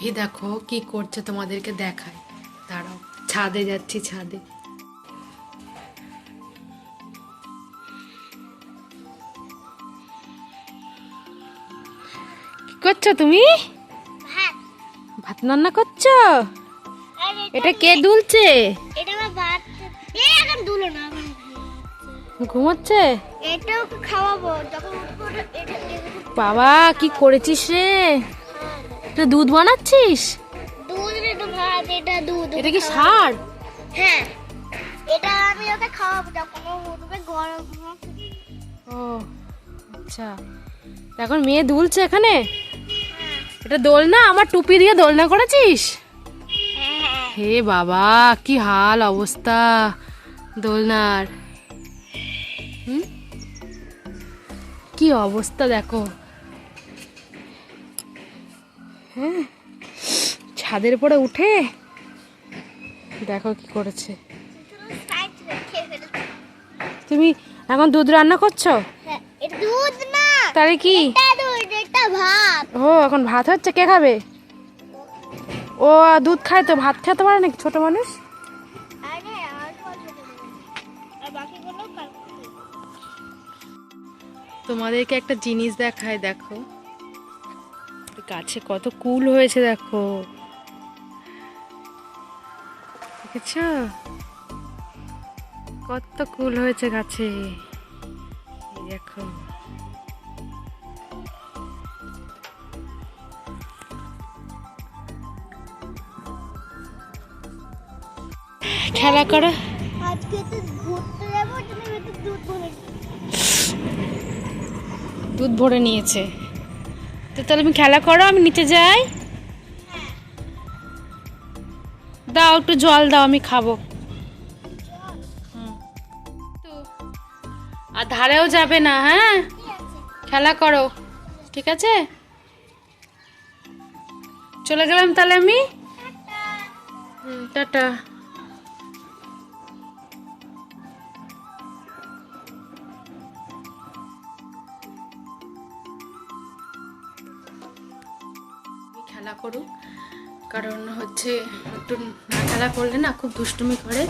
এই দেখো কি করছে তোমাদেরকে দেখায় দাঁড়াও ছাদে যাচ্ছি ছাদে। কি করছ তুমি? হ্যাঁ। ভাত রান্না করছ? এটা কে দুলছে? ঘুমোচ্ছে? বাবা কি করেছিস রে? এটা দুধ বানাচ্ছিস? দুধ এটা ভাত এটা দুধ। এটা কি সার? হ্যাঁ এটা আমি ওকে খাওয়াবো যখন ও উঠবে গরম ও আচ্ছা। এখন মেয়ে দুলছে এখানে? এটা দোলনা? আমার টুপি দিয়ে দোলনা করেছিস? হ্যাঁ। হে বাবা কি হাল অবস্থা দোলনার? কি অবস্থা দেখো। হ্যাঁ ছাদের উপরে উঠে দেখো কি করেছে। তুমি এখন দুধ রান্না করছ? তাহলে কি? ও, এখন ভাত হচ্ছে, কে খাবে? ও দুধ খায় তো, ভাত খেতে পারে নাকি ছোট মানুষ? তোমাদেরকে একটা জিনিস দেখায়, দেখো। গাছে কত কুল হয়েছে দেখো। দেখেছ? কত কুল হয়েছে গাছে। দেখো। খেলা করো। আজকে তো ঘুরতে যাব দুধ ভরে নিয়েছে। তো তাহলে তুমি খেলা করো, আমি নিচে যাই। দাও, একটু জল দাও, আমি খাব। আর ধারেও যাবে না হ্যাঁ? খেলা করো, ঠিক আছে? চলে গেলাম তাহলে আমি? টাটা। খেলা করুক। কারণ হচ্ছে একটু না খেলা করলে না খুব দুষ্টুমি করে।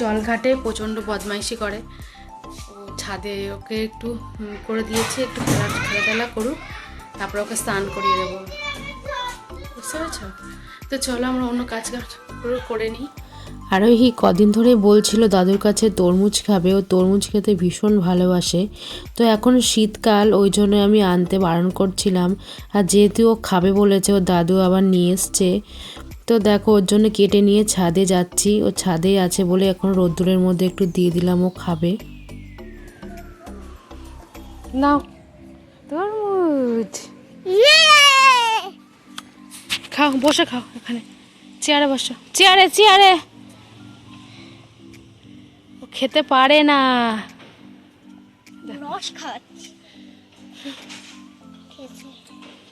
জল ঘাটে প্রচণ্ড বদমাইশি করে। ও ছাদে ওকে একটু করে দিয়েছি, একটু খেলা খেলা, খেলাধুলা করুক। তারপরে ওকে স্নান করিয়ে দেবো। বুঝতে পারছ? তো চলো আমরা অন্য কাজ করে নিই। আরোহী কদিন ধরে বলছিল দাদুর কাছে তরমুজ খাবে। ও তরমুজ খেতে ভীষণ ভালোবাসে। তো এখন শীতকাল ওই জন্য আমি আনতে বারণ করছিলাম। আর যেহেতু ও খাবে বলেছে ও দাদু আবার নিয়ে এসছে। তো দেখো ওর জন্য কেটে নিয়ে ছাদে যাচ্ছি। ও ছাদে আছে বলে এখন রোদ্দুরের মধ্যে একটু দিয়ে দিলাম ও খাবে। নাও তরমুজ। ইয়ে খাও বসে খাও এখানে। চেয়ারে বসো। চেয়ারে চেয়ারে। খেতে পারে না। রস খাচ্ছি।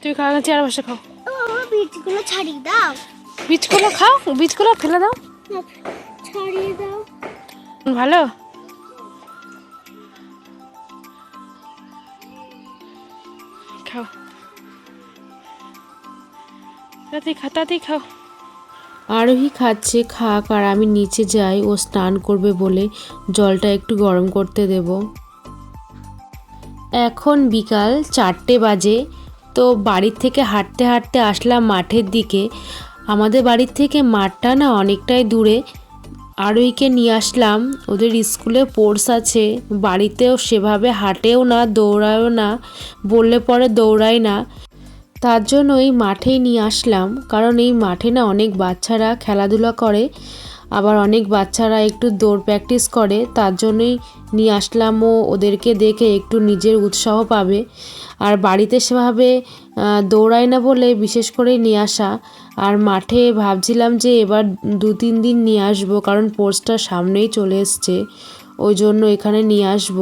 তুই খাও চেয়ারে বসে খাও। বীজগুলো ছাড়িয়ে দাও। বীজগুলো খাও বীজগুলো ফেলে দাও। ছাড়িয়ে দাও। ভালো? খাও। তাড়াতাড়ি খা তাড়াতাড়ি খাও। আরোহী খাচ্ছে, খাক আর আমি নিচে যাই, ও স্নান করবে বলে জলটা একটু গরম করতে দেব। এখন বিকাল চারটে বাজে, তো বাড়ির থেকে হাঁটতে হাঁটতে আসলাম মাঠের দিকে। আমাদের বাড়ির থেকে মাঠটা না অনেকটাই দূরে। আরোহীকে নিয়ে আসলাম, ওদের স্কুলে পোর্স আছে, বাড়িতেও সেভাবে হাঁটেও না, দৌড়ায়ও না, বললে পরে দৌড়ায় না। তার জন্য এই মাঠেই নিয়ে আসলাম। কারণ এই মাঠে না অনেক বাচ্চারা খেলাধুলা করে, আবার অনেক বাচ্চারা একটু দৌড় প্র্যাকটিস করে, তার জন্যই নিয়ে আসলাম ও ওদেরকে দেখে একটু নিজের উৎসাহ পাবে। আর বাড়িতে সেভাবে দৌড়ায় না বলে বিশেষ করে নিয়ে আসা। আর মাঠে ভাবছিলাম যে এবার দু তিন দিন নিয়ে আসব, কারণ পোস্টটা সামনেই চলে এসছে। ওই জন্য এখানে নিয়ে আসব।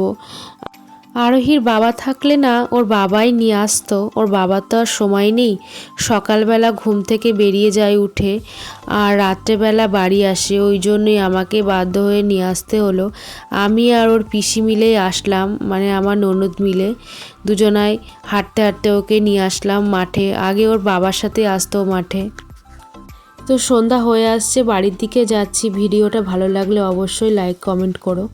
আরোহীর বাবা থাকলে না ওর বাবাই নিয়ে আসতো। ওর বাবার তো আর সময় নেই। সকালবেলা ঘুম থেকে বেরিয়ে যায় উঠে আর রাত্রেবেলা বাড়ি আসে। ওই জন্যই আমাকে বাধ্য হয়ে নিয়ে আসতে হলো। আমি আর ওর পিসি মিলেই আসলাম মানে আমার ননদ মিলে। দুজনায় হাঁটতে হাঁটতে ওকে নিয়ে আসলাম মাঠে। আগে ওর বাবার সাথে আসতো মাঠে। তো সন্ধ্যা হয়ে আসছে, বাড়ির দিকে যাচ্ছি। ভিডিওটা ভালো লাগলে অবশ্যই লাইক কমেন্ট করো।